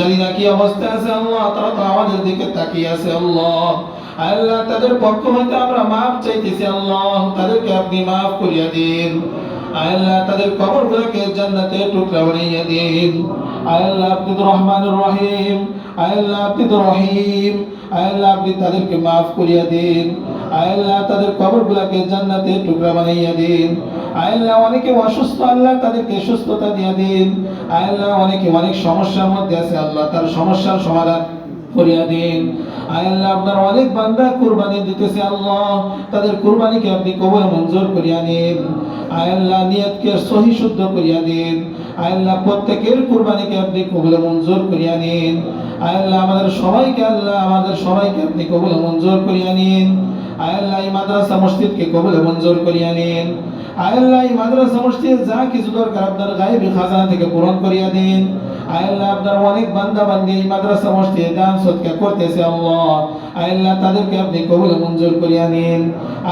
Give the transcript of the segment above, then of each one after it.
জানি না কি অবস্থা আছে আল্লাহ, তারা তো আমাদের দিকে তাকিয়ে আছে আল্লাহ। আল্লাহ তাদের পক্ষ আমরা মাফ চাইতেছি আল্লাহ, তাদেরকে আপনি মাফ করিয়া দিন। আল্লাহ তাদের কবর গুলোকে জান্নাতে টুকরা বানিয়ে দিন। আল্লাহ আপনি তো রহিম, আল্লাহ আপনি তো রহিম, আল্লাহ আপনি তাদেরকে মাফ করিয়া দিন। আল্লাহ তাদের কবর গুলাকে জান্নাতে টুকরা বানাইয়া দিন। আল্লাহ অনেকে অসুস্থ, আল্লাহ তাদেরকে সুস্থতা দিয়ে দিন। আল্লাহ অনেকে অনেক সমস্যার মধ্যে আছে, আল্লাহ তার সমস্যার সমাধান করিয়া দিন। আল্লাহ আপনার অনেক বান্দা কুরবানি দিতেছে, আল্লাহ তাদের কুরবানিকে আপনি কবল মঞ্জুর করিয়া নিন। আল্লাহ নিয়তকে সহি শুদ্ধ করিয়া দিন। আল্লাহ প্রত্যেকের কুরবানিকে আপনি কবল মঞ্জুর করিয়া নিন। আল্লাহ আমাদের সবাইকে, আল্লাহ আমাদের সবাইকে আপনি কবল মঞ্জুর করিয়া নিন। আল্লাহ এই মাদ্রাসা মসজিদকে কবল মঞ্জুর করিয়া নিন আল্লাহ এই মাদ্রাসা মসজিদ যা কিছু দরকার আপনার গায়েবী খাজানা থেকে পূরণ করিয়া দিন। আল্লাহ আপনার অনেক বান্দা বান্দি এই মাদ্রাসা মসজিদে দান সৎকার করতেছে আল্লাহ। আল্লাহ তাদেরকে আপনি কবুল মঞ্জুর করিয়া নিন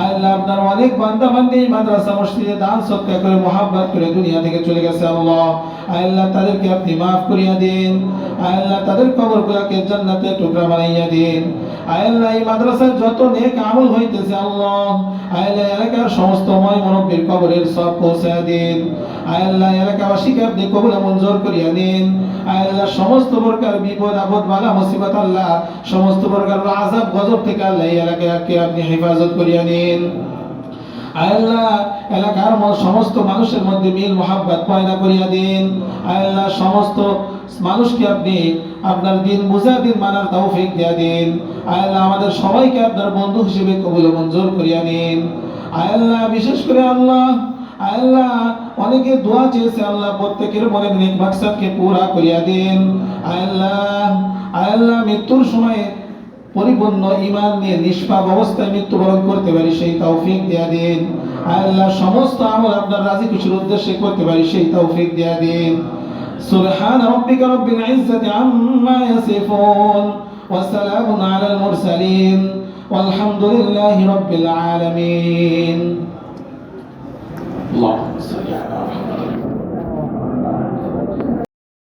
আল্লাহ আপনার অনেক বান্দা বান্দি এই মাদ্রাসা মসজিদে দান সৎকার করে মোহাব্বত করে দুনিয়া থেকে চলে গেছে আল্লাহ। আল্লাহ তাদেরকে আপনি মাফ করিয়া দিন। আল্লাহ তাদের কবর গুলাকে জান্নাতে টুকরা বানাইয়া দিন। আল্লাহ এই মাদ্রাসার যত নেক আমল হইতেছে, আল্লাহ আয়াল্লাহ এলাকার সমস্ত ময় মনব্বীর কবরের সব পৌঁছায় দিন। আয়াল্লাহ এলাকাবাসীকে আপনি কবুলে মঞ্জুর করিয়া দিন আয়াল্লাহ সমস্ত প্রকার বিপদ, আপদ, বালা, মুসিবত, আল্লাহ সমস্ত প্রকার আজাব গজব থেকে আল্লাহ এই এলাকাকে আপনি হেফাজত করিয়া নিন। আল্লাহ, এলাকার সমস্ত মানুষের মধ্যে মিল, মোহাব্বত পয়দা করিয়া দিন। আল্লাহ, সমস্ত মানুষকে আপনি আপনার দিন, বুঝা দিন, মানার তৌফিক দিয়া দিন। আল্লাহ, আমাদের সবাইকে আপনার বন্ধু হিসেবে কবুল মঞ্জুর করিয়া নিন আল্লাহ, বিশেষ করে আল্লাহ আল্লাহ, অনেকে দোয়া চেয়েছে আল্লাহ, প্রত্যেকের মনে নেক মাকসাদকে পুরা করিয়া দিন। আল্লাহ আল্লাহ, মৃত্যুর সময় পরিপূর্ণ ইমান নিয়ে নিষ্পাপ অবস্থায় মৃত্যুবরণ করতে পারি সেই তৌফিক দেয়া দিন আল্লাহ সমস্ত আমল আপনার রাজি খুশির উদ্দেশ্যে করতে পারি সেই তৌফিক দেয়া দিন سبحان ربك رب العزة عما يصفون وسلام على المرسلين والحمد لله رب العالمين اللهم صل على محمد